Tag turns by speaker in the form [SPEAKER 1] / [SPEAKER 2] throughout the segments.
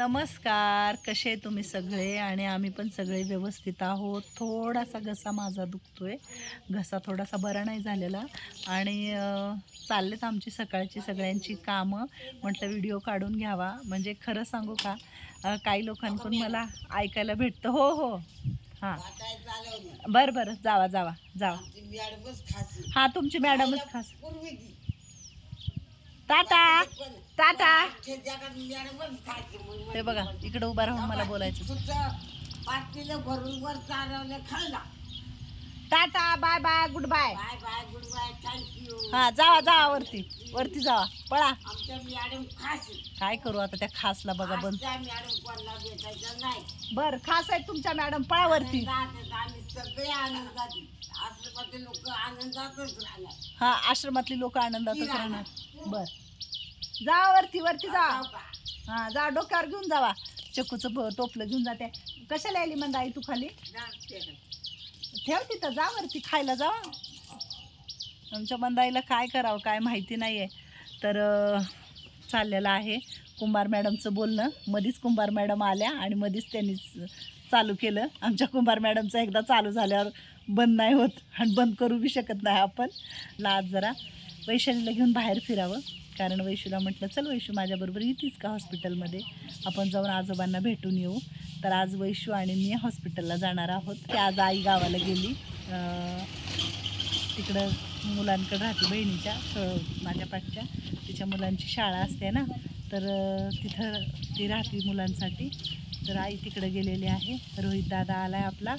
[SPEAKER 1] नमस्कार कसे तुम्ही सगळे? आणि आम्ही पण सगळे व्यवस्थित आहोत. थोडासा घसा माझा दुखतोय. घसा थोडासा बरा नाही झालेला. आणि चाललेत आमची सकाळची सगळ्यांची कामं. म्हटलं व्हिडिओ काढून घ्यावा. म्हणजे खरं सांगू का? काही लोकांकडून मला ऐकायला भेटतं. हो हो. हां. बरं बरं. जावा जावा. जावा. हां तुमची मॅडमच खास टाटा. टाटा. ते बघा इकडे उभा राहून मला बोलायचं.
[SPEAKER 2] पाटील भरून वर चालवलं खाल्ला.
[SPEAKER 1] Tata bye bye good bye
[SPEAKER 2] bye bye good bye thank you
[SPEAKER 1] हा जावा जावा वरती. वरती जावा. पळा.
[SPEAKER 2] आमच्या मॅडम खास
[SPEAKER 1] काय करू आता त्या खासला बघा बंद.
[SPEAKER 2] आमच्या मॅडम कोणाला भेटायचं नाही.
[SPEAKER 1] बर खास आहे तुमच्या मॅडम. पळा वरती.
[SPEAKER 2] आनंदात आम्ही सगळे आनंदात आश्रमाचे लोक आनंदातच राहणार.
[SPEAKER 1] हा आश्रमातली लोक आनंदातच राहणार. बर. जावा वरती वरती जावा.
[SPEAKER 2] जाऊ का?
[SPEAKER 1] हा जा डोक्यावर घेऊन जावा. चक्कूचं ब- टोपलं घेऊन जाते. कशाला आली म्हणता आई तू खाली?
[SPEAKER 2] जा, ते.
[SPEAKER 1] ठेव तिथं जा वरती खायला जा. आमच्या बंदाईला काय करावं काय माहिती नाही आहे तर चाललेलं आहे कुंभार मॅडमचं बोलणं. मधीच कुंभार मॅडम आल्या आणि मधीच त्यांनीच चालू केलं. आमच्या कुंभार मॅडमचं एकदा चालू झाल्यावर बंद नाही होत आणि बंद करू बी शकत नाही आपण. लाज जरा. वैशालीला घेऊन बाहेर फिरावं. कारण वैशूला म्हटलं चल वैशू माझ्याबरोबर येतीस का हॉस्पिटलमध्ये? आपण जाऊन आजोबांना भेटून येऊ. तर आज वैशू आणि मी हॉस्पिटलला जाणार आहोत. की आज आई गावाला गेली. तिकडं मुलांकडे राहते बहिणीच्या स- माझ्या पाठच्या. तिच्या मुलांची शाळा असते ना तर तिथं ती राहते मुलांसाठी. तर आई तिकडे गेलेली आहे. रोहित दादा आला आहे आपला.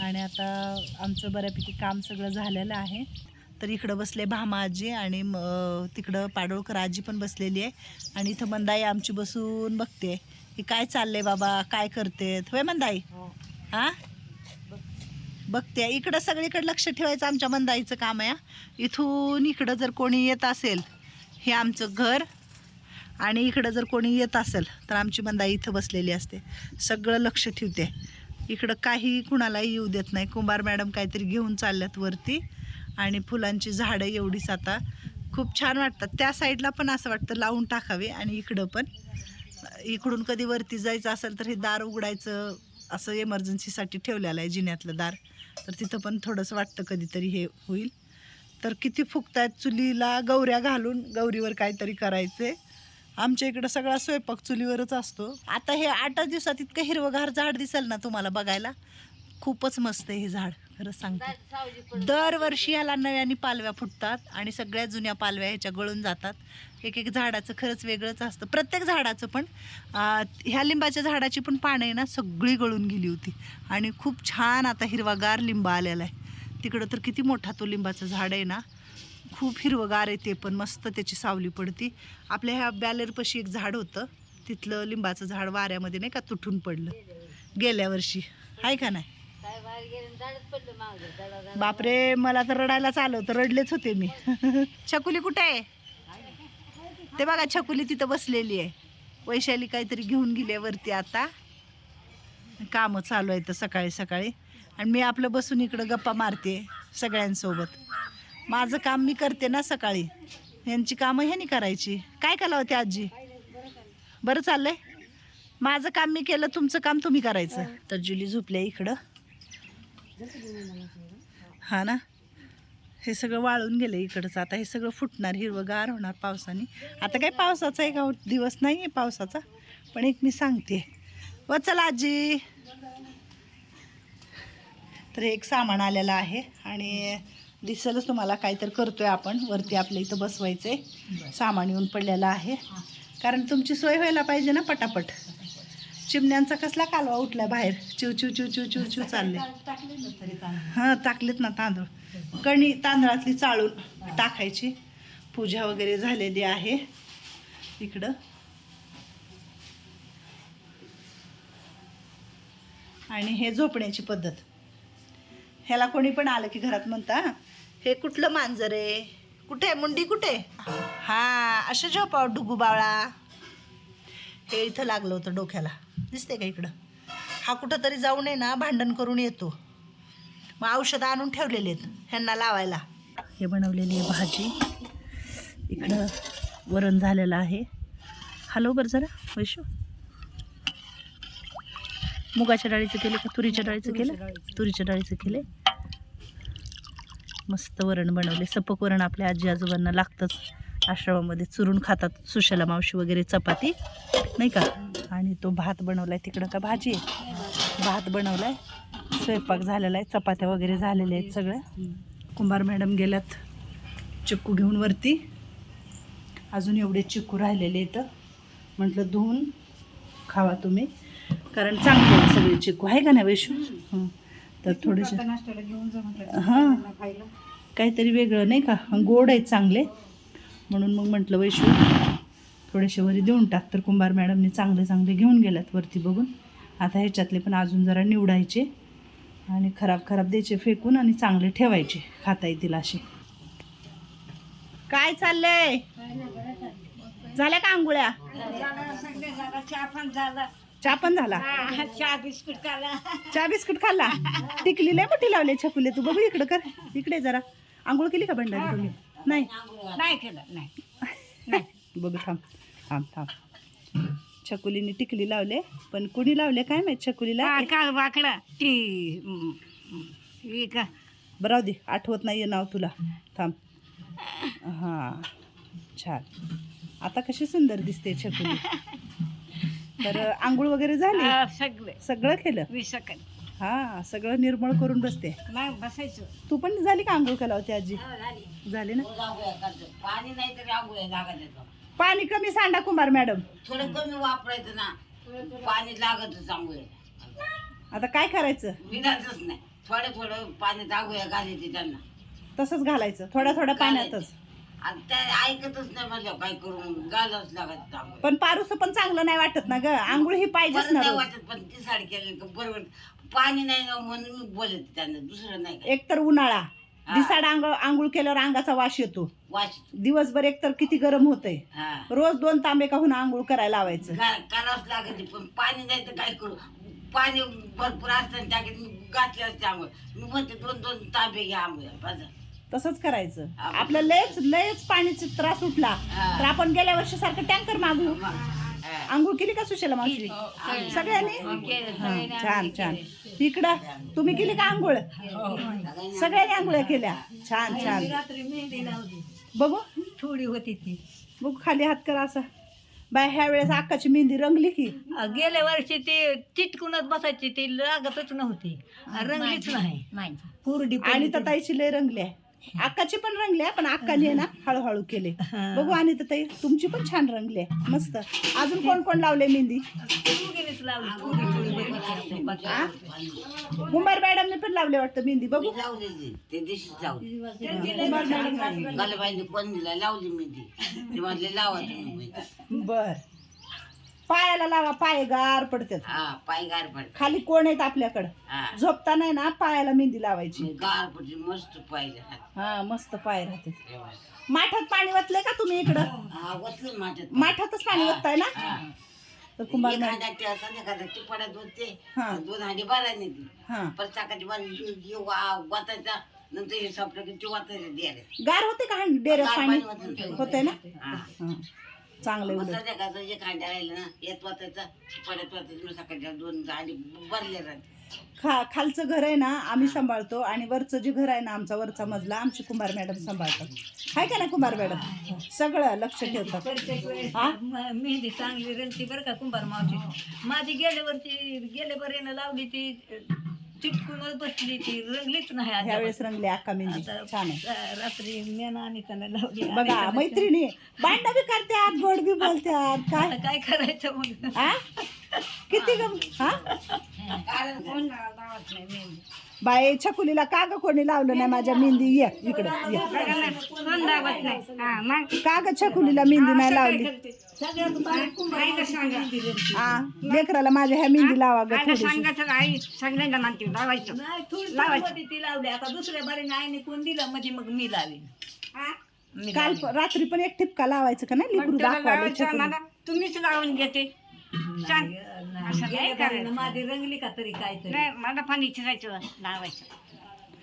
[SPEAKER 1] आणि आता आमचं बऱ्यापैकी काम सगळं झालेलं आहे. तर इकडं बसले भामा आजी आणि म तिकडं पाडोळकर आजी पण बसलेली आहे. आणि इथं मंदाई आमची बसून बघते. की काय चाललंय बाबा? काय करतेत? होय मंदाई? हां? बघते. इकडं सगळीकडे लक्ष ठेवायचं आमच्या मंदाईचं काम आहे हा. इथून इकडं जर कोणी येत असेल हे आमचं घर. आणि इकडं जर कोणी येत असेल तर आमची मंदाई इथं बसलेली असते. सगळं लक्ष ठेवते. इकडं काही कुणालाही येऊ देत नाही. कुंभार मॅडम काहीतरी घेऊन चालल्यात वरती. आणि फुलांची झाडं एवढीच आता खूप छान वाटतात. त्या साईडला पण असं वाटतं लावून टाकावे आणि इकडं पण. इकडून कधी वरती जायचं असेल तर हे दार उघडायचं असं एमर्जन्सीसाठी ठेवलेलं आहे जिन्यातलं दार. तर तिथं पण थोडंसं वाटतं कधीतरी हे होईल. तर किती फुकतात चुलीला गौऱ्या घालून गौरीवर काहीतरी करायचे. आमच्या इकडं सगळा स्वयंपाक चुलीवरच असतो. आता हे आठ दिवसात इतकं हिरवंगार झाड दिसेल ना तुम्हाला बघायला? खूपच मस्त आहे हे झाड. खरंच सांगते. दरवर्षी ह्याला नव्याने पालव्या फुटतात आणि सगळ्या जुन्या पालव्या ह्याच्या गळून जातात. एक एक झाडाचं खरंच वेगळंच असतं. प्रत्येक झाडाचं पण ह्या लिंबाच्या झाडाची पण पानं आहे ना सगळी गळून गेली होती. आणि खूप छान आता हिरवागार लिंबा आलेला आहे. तिकडं तर किती मोठा तो लिंबाचं झाड आहे ना. खूप हिरवगार आहे ते पण मस्त त्याची सावली पडती. आपल्या ह्या बॅलरपाशी एक झाड होतं. तिथलं लिंबाचं झाड वाऱ्यामध्ये नाही का तुटून पडलं. गेल्या वर्षी. आहे का नाही?
[SPEAKER 2] काय बाहेर झाडच पडलं
[SPEAKER 1] बापरे मला तर रडायलाच आलं होतं रडलेच होते मी. छकुली कुठे आहे? ते बघा छकुली तिथं बसलेली आहे. वैशाली काहीतरी घेऊन गेली आहे वरती आता. कामं चालू आहेत सकाळी सकाळी. आणि मी आपलं बसून इकडं गप्पा मारते सगळ्यांसोबत. माझं काम मी करते ना सकाळी. यांची कामं ह्यानी करायची. काय केलं होते आजी? बरं चाललंय? माझं काम मी केलं तुमचं काम तुम्ही करायचं. तर जुली झोपल्या इकडं. हा ना? हे सगळं वाळून गेलं इकडचं. आता हे सगळं फुटणार हिरवंगार होणार पावसाने. आता काय पावसाचा एक दिवस नाही आहे पावसाचा पण एक मी सांगते. व चला आजी. तर एक सामान आलेलं आहे आणि दिसेलच तुम्हाला काहीतरी करतोय आपण. वरती आपल्या इथं बसवायचंय. सामान येऊन पडलेलं आहे. कारण तुमची सोय व्हायला पाहिजे ना पटापट. चिमण्यांचा कसला कालवा उठला बाहेर? चिव चिव चिव चिव चिव चिव चालले हां टाकलेत ना तांदूळ. कणी तांदळातली चाळून टाकायची. पूजा वगैरे झालेली आहे इकडं. आणि हे झोपण्याची पद्धत. ह्याला कोणी पण आलं की घरात म्हणता हे कुठलं मांजर आहे? कुठे मुंडी कुठे? हा असं झोपाव डुगू बावळा हे इथं लागलं होतं डोक्याला. दिसते का इकडं? हा कुठं तरी जाऊ नये ना भांडण करून येतो. मग औषधं आणून ठेवलेले आहेत ह्यांना लावायला. हे बनवलेली आहे भाजी. इकडं वरण झालेलं आहे. हॅलो बरं जरा वैशू. मुगाच्या डाळीचं केले का? तुरीच्या डाळीचं केलं? तुरीच्या डाळीचं. केले मस्त वरण बनवले. सपक वरण आपल्या आजी आजोबांना लागतंच. आश्रमामध्ये चुरून खातात सुशला मावशी वगैरे चपाती. नाही का? आणि तो भात बनवलाय तिकडं का भाजी आहे. भात बनवलाय. स्वयंपाक झालेला आहे. चपात्या वगैरे झालेल्या आहेत सगळ्या. कुंभार मॅडम गेल्यात चिक्कू घेऊन वरती. अजून एवढे चिक्कू राहिलेले इथं म्हटलं धुवून खावा तुम्ही. कारण चांगले आहेत सगळे चिक्कू. आहे का नाही वैशू? हं. तर थोडेसे हां. काहीतरी वेगळं नाही का? गोड आहेत चांगले. म्हणून मग म्हटलं वैशू थोडेसे वरी देऊन टाक तर कुंभार मॅडमने चांगले चांगले घेऊन गेल्यात वरती बघून. आता ह्याच्यातले पण अजून जरा निवडायचे आणि खराब खराब द्यायचे फेकून आणि चांगले ठेवायचे खाता येतील असे. काय चाललंय? झाल्या का आंघोळ्या?
[SPEAKER 2] चहा पण झाला.
[SPEAKER 1] चहा पण झाला
[SPEAKER 2] चहा बिस्कुट खाल्ला.
[SPEAKER 1] चहा बिस्कुट खाल्ला टिकली लय मोठी लावले छकुले तू बघू इकडं कर. इकडे जरा. आंघोळ केली का बंडारी तुम्ही? नाही.
[SPEAKER 2] नाही केलं नाही.
[SPEAKER 1] बघू थांब थांब थांब. छकुलीने टिकली लावले पण कुणी लावले काय माहीत छकुलीला?
[SPEAKER 2] काल वाकडा. ती हम्म, हम्म. ही का
[SPEAKER 1] बरं राहू दे आठवत नाहीये नाव तुला. थांब. हां छान. आता कशी सुंदर दिसते छकुली. तर आंघोळ वगैरे झाली?
[SPEAKER 2] हा, सगळे.
[SPEAKER 1] सगळं केलं? हा सगळं निर्मळ करून बसते.
[SPEAKER 2] बसायचं.
[SPEAKER 1] तू पण झाली का आंघोळ केला होती आजी? झाली. ना?
[SPEAKER 2] पाणी नाही तरी येतं
[SPEAKER 1] पाणी कमी सांडा कुमार मॅडम.
[SPEAKER 2] थोडं कमी वापरायचं ना. पाणी लागतच आंघोळ्या
[SPEAKER 1] आता काय करायचं?
[SPEAKER 2] विधाचच नाही. थोडं थोडं पाण्यात आंघोळ्या घालायचे त्यांना.
[SPEAKER 1] तसंच घालायचं. थोड्या थोड्या पाण्यातच.
[SPEAKER 2] आणि त्या ऐकतच नाही म्हणलं काय करून घालावंच लागत आंघोळ
[SPEAKER 1] पण पारूस पण चांगलं नाही वाटत ना ग. आंघोळ ही पाहिजेच
[SPEAKER 2] बरं
[SPEAKER 1] ना
[SPEAKER 2] नाही
[SPEAKER 1] रोज.
[SPEAKER 2] वाटत पण ती साडी केली का बरोबर. पाणी नाही ना म्हणून मी बोलत त्यांना. दुसरं नाही काय.
[SPEAKER 1] एक तर उन्हाळा. दिसाड आंघोळ आंघोळ केल्यावर अंगाचा वास येतो.
[SPEAKER 2] वाच
[SPEAKER 1] दिवसभर एक तर किती गरम होतंय
[SPEAKER 2] हा.
[SPEAKER 1] रोज दोन तांबे काहून आंघोळ करायला लावायचं.
[SPEAKER 2] गा- करावंच लागत पण पाणी नाही तर काय करू? पाणी भरपूर असतं त्याच्यात मी घातले असते आंघोळ. मी म्हणते दोन दोन तांबे घ्या आंघोळ्या बस.
[SPEAKER 1] तसंच करायचं. आपलं लयच लयच पाण्याचा त्रास उठला. तर आपण गेल्या वर्षी सारखं टँकर मागू. आंघोळ केली का सुशेला मावशी? सगळ्यांनी? हा, छान छान. इकडं तुम्ही केली का आंघोळ? सगळ्यांनी आंघोळ्या केल्या. छान छान.
[SPEAKER 2] रात्री मेहंदी लावली.
[SPEAKER 1] बघू.
[SPEAKER 2] थोडी होती ती.
[SPEAKER 1] बघू खाली हात करा असा. बाय ह्या वेळेस अक्काची मेहंदी रंगली की?
[SPEAKER 2] गेल्या वर्षी ते चिटकूनच बसायची. ती लागतच नव्हती. रंगलीच नाही. पुरडी
[SPEAKER 1] आणि तर ताईची लय रंगली आहे. अक्काची पण रंगली पण अक्काने आहे ना हळूहळू केले. बघू आणि तर ताई तुमची पण छान रंगली आहे. मस्त. अजून कोण कोण लावले मेहंदी? कुंभार मॅडमने पण लावले वाटतं मेहंदी बघू.
[SPEAKER 2] लावली.
[SPEAKER 1] कुंभार मॅडम
[SPEAKER 2] गलबाईने कोण दिला लावली मी ती ते म्हणले लावा तुम्ही
[SPEAKER 1] बर. पायाला लावा पाय गार पडतात.
[SPEAKER 2] हा पाय गार पड
[SPEAKER 1] खाली कोण आहेत आपल्याकडं?
[SPEAKER 2] हा.
[SPEAKER 1] झोपता नाही ना पायाला मेहंदी लावायची.
[SPEAKER 2] गार पडली मस्त पाहिजे
[SPEAKER 1] हा मस्त पाय राहते माठात पाणी वतलंय का तुम्ही इकडं?
[SPEAKER 2] माझ्यात
[SPEAKER 1] माठातच पाणी वतताय ना?
[SPEAKER 2] हा.
[SPEAKER 1] तर कुंभार मॅडम
[SPEAKER 2] एखादा त्या संध्याकाळचा टिपाड्यात होते
[SPEAKER 1] हा.
[SPEAKER 2] दोन हांडी बारा नेते.
[SPEAKER 1] हा.
[SPEAKER 2] परत चाकाची बारी वाचायचा नंतर हे सापडलं की ते वाचायचं द्यायला
[SPEAKER 1] गार होते का डेऱ्यात
[SPEAKER 2] गार
[SPEAKER 1] पाणी. होतंय ना?
[SPEAKER 2] हा.
[SPEAKER 1] हा. चांगलं
[SPEAKER 2] मग
[SPEAKER 1] उलट
[SPEAKER 2] संध्याकाळचं एक हांड्या राहिलं ना येत वाचायचा टिपाड्यात वाचायचं मग सकाळच्या दोन हांडी भरले राहते
[SPEAKER 1] खा खालचं घर आहे ना आम्ही सांभाळतो आणि वरचं जे घर आहे ना आमचा वरचा मजला आमची कुंभार मॅडम सांभाळतात. हाय का ना कुंभार मॅडम? सगळं लक्ष ठेवतात. हा?
[SPEAKER 3] मेहंदी चांगली रंगती बरं का कुंभार मावशी? माझी गेल्यावरची गेल्या बरेनं लावली ती चिटकूनच बसली ती. रंगलीच नाही
[SPEAKER 1] ह्या
[SPEAKER 3] आता
[SPEAKER 1] वेळेस रंगले अक्का मेहंदी. छान आहे.
[SPEAKER 3] रात्री मेना आणि त्याला लावली
[SPEAKER 1] बघा मैत्रिणी भांडणं बी करतात गोड बी बोलतात. काय?
[SPEAKER 3] आता काय करायचं मग
[SPEAKER 1] हा किती ग? हा?
[SPEAKER 2] कारण कोण लावत नाही मेहंदी?
[SPEAKER 1] बाई छकुलीला का ग कोणी लावलं नाही माझ्या मेहंदी? ये इकडं ये.
[SPEAKER 2] कोण लावत नाही हा मग
[SPEAKER 1] का ग छकुलीला मेहंदी नाही लावली. हा लेकराला माझ्या ह्या मेहंदी लावा ग थोडीशी.
[SPEAKER 2] सांगायचं आई सगळ्यांना म्हणते लावायचं.
[SPEAKER 3] नाही थोडी होती ती लावली. आता दुसऱ्या बारीने आईने कोण दिलं? म्हणजे मग मी लावीन मी
[SPEAKER 1] काल प- रात्री पण एक ठिपका लावायचं का नाही? लिकरू दाखवायला छकुली.
[SPEAKER 2] तुम्हीच लावून घेते.
[SPEAKER 3] नाही. माझी रंगली का तरी काय तरी.
[SPEAKER 2] नाही मला पण इच्छायचं लावायचं.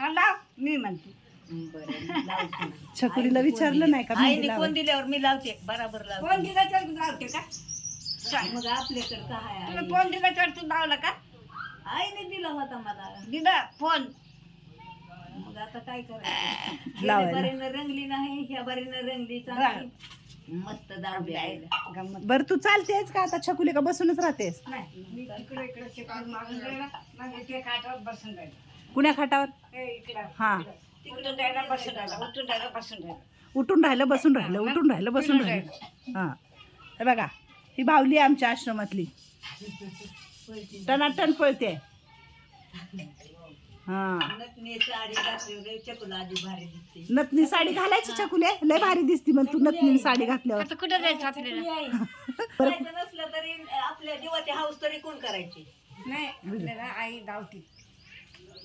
[SPEAKER 2] हा लाव मी म्हणते.
[SPEAKER 3] बरं लावते.
[SPEAKER 1] छकुलीला विचारलं नाही का मेहंदी
[SPEAKER 3] आईने कोण दिल्यावर मी लावते. बराबर लावते.
[SPEAKER 2] फोन दिला तर लावते का?
[SPEAKER 3] मग आपल्याकडे काय
[SPEAKER 2] तुला
[SPEAKER 3] आहे?
[SPEAKER 2] फोन दिला तर तू लावला का?
[SPEAKER 3] आईने दिला होता मला.
[SPEAKER 4] दिदा फोन.
[SPEAKER 3] मग आता काय करायचं?
[SPEAKER 1] लावायला.
[SPEAKER 3] गेल्या बारीनं रंगली नाही ह्या बारीनं रंगली चांगली. मस्त दारू प्यायला
[SPEAKER 4] गंमत.
[SPEAKER 1] बरं तू चालतेस का आता? छकुली का बसूनच राहतेस?
[SPEAKER 4] नाही मी तिकडे इकडे शिकवून मागून जायला मग इथे खाटावर बसून राहिलं
[SPEAKER 1] कुण्या खाटावर?
[SPEAKER 4] हे इकडं.
[SPEAKER 1] हा.
[SPEAKER 4] तिकडून जायला बसून राहिला. उठून जायला बसून राहिला.
[SPEAKER 1] उठून राहिलं बसून राहिलं उठून राहिलं बसून राहिलं. हा. हे बघा ही बावली आहे आमच्या आश्रमातली. टनाटन पळते. हा.
[SPEAKER 3] नटणी साडी घातली चकुल आधी भारी दिसते.
[SPEAKER 1] नतनी साडी घालायची छकुले लय भारी दिसती मग तू नतनी साडी घातल्यावर.
[SPEAKER 4] आता कुठं जायचं आपल्याला?
[SPEAKER 3] करायचं नसलं तरी आपल्या जीवाची हाऊस तरी कोण करायची?
[SPEAKER 4] नाही आपल्याला आई धावती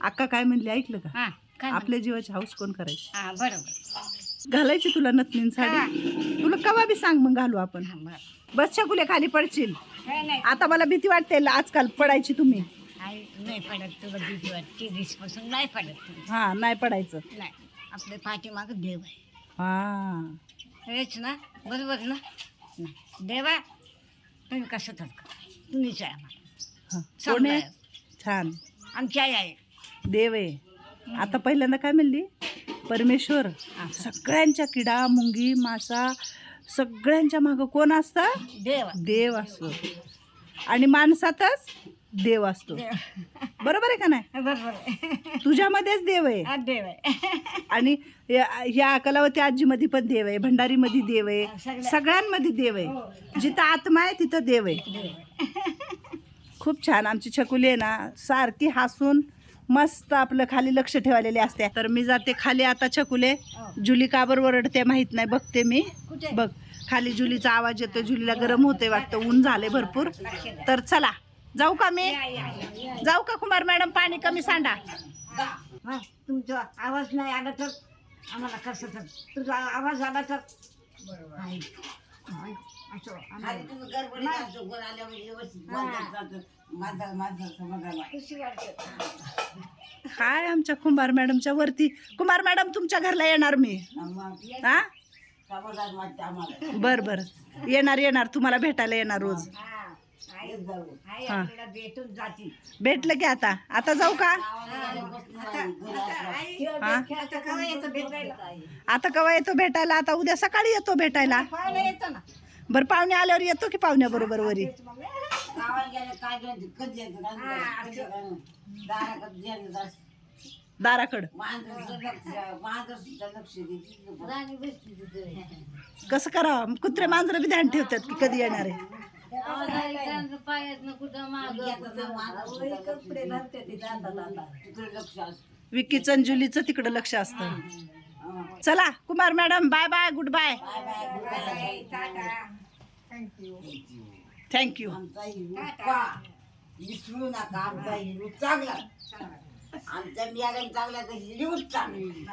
[SPEAKER 1] अक्का काय म्हणली ऐकलं का?
[SPEAKER 4] हा काय
[SPEAKER 1] आपल्या जीवाची हाऊस कोण करायची?
[SPEAKER 4] हा बरोबर.
[SPEAKER 1] घालायची तुला नतनीन साडी? तुला कवा बी सांग मग घालू आपण.
[SPEAKER 4] हा बरं.
[SPEAKER 1] बस छकुले खाली पडशील.
[SPEAKER 4] नाही नाही.
[SPEAKER 1] आता मला भीती वाटते आजकाल पडायची तुम्ही.
[SPEAKER 4] नाही पडत तुला भीती वाटते दिसपासून नाही पडत तुला.
[SPEAKER 1] हा नाही पडायचं.
[SPEAKER 4] नाही आपल्या पाठीमाग देव आहे.
[SPEAKER 1] हा.
[SPEAKER 4] हेच ना बरोबर ना? नाही देवा तुम्ही कसं तर तुम्हीच आहे आम्हाला
[SPEAKER 1] हा. कोण आहे? छान.
[SPEAKER 4] आमची आई आहे.
[SPEAKER 1] देव आहे. आता पहिल्यांदा काय म्हणली? परमेश्वर सगळ्यांच्या किडा मुंगी मासा सगळ्यांच्या माग कोण असतं?
[SPEAKER 4] देव.
[SPEAKER 1] देव असतो. आणि माणसातच? देव असतो. बरोबर आहे का नाही?
[SPEAKER 4] बरोबर आहे.
[SPEAKER 1] तुझ्यामध्येच देव आहे.
[SPEAKER 4] हा देव आहे.
[SPEAKER 1] आणि या- कलावती आजीमध्ये पण देव आहे. भंडारीमध्ये देव आहे.
[SPEAKER 4] सगळ्या-
[SPEAKER 1] सगळ्यांमध्ये देव आहे. जिथं आत्मा आहे तिथं देव आहे. खूप छान. आमची छकुली आहे ना सारखी हसून मस्त आपलं खाली लक्ष ठेवलेले असते. तर मी जाते खाली आता छकुले. जुली काबर ओरडते माहीत नाही. बघते मी.
[SPEAKER 4] कुठे?
[SPEAKER 1] बघ. खाली जुलीचा आवाज येतो जुलीला गरम होते वाटतं. ऊन झाले भरपूर. तर चला. जाऊ का मी. जाऊ का कुमार मॅडम पाणी कमी सांडा.
[SPEAKER 4] हा, तुमचा आवाज नाही आला तर आम्हाला कसं तर? तुझा आवाज आला तर? असं आम्हाला- वाटते.
[SPEAKER 1] काय आमच्या कुंभार मॅडमच्या वरती. कुमार मॅडम तुमच्या घरला येणार मी. हा बर बर. येणार येणार. तुम्हाला भेटायला येणार रोज.
[SPEAKER 4] हा,
[SPEAKER 1] हा.
[SPEAKER 4] भेटून जाती.
[SPEAKER 1] भेटलं की आता? आता जाऊ का? हा
[SPEAKER 4] आता केव्हा येतं भेटायला?
[SPEAKER 1] आता केव्हा येतो भेटायला? आता उद्या सकाळी येतो भेटायला.
[SPEAKER 4] पाहायला येतं ना.
[SPEAKER 1] बर पाहुणे आल्यावर येतो की पाहुण्या बरोबर वरी. दाराकड. कसं करावं? कुत्रे मांजरं बी ध्यान ठेवतात की कधी येणार? आहे
[SPEAKER 4] त्यांचं पायातनं कुठं मागं, कुठं
[SPEAKER 3] कपडे घालते ती दादा दादा.
[SPEAKER 1] विकीचं आणि जुलीचं तिकडं लक्ष असतं. चला Kumar madam bye bye good bye. Thank you
[SPEAKER 4] आमचा हिरो पहा. विसरू नका आमचा हिरो चांगला. आमचा मॅडम चांगला तर हिरो चांगली.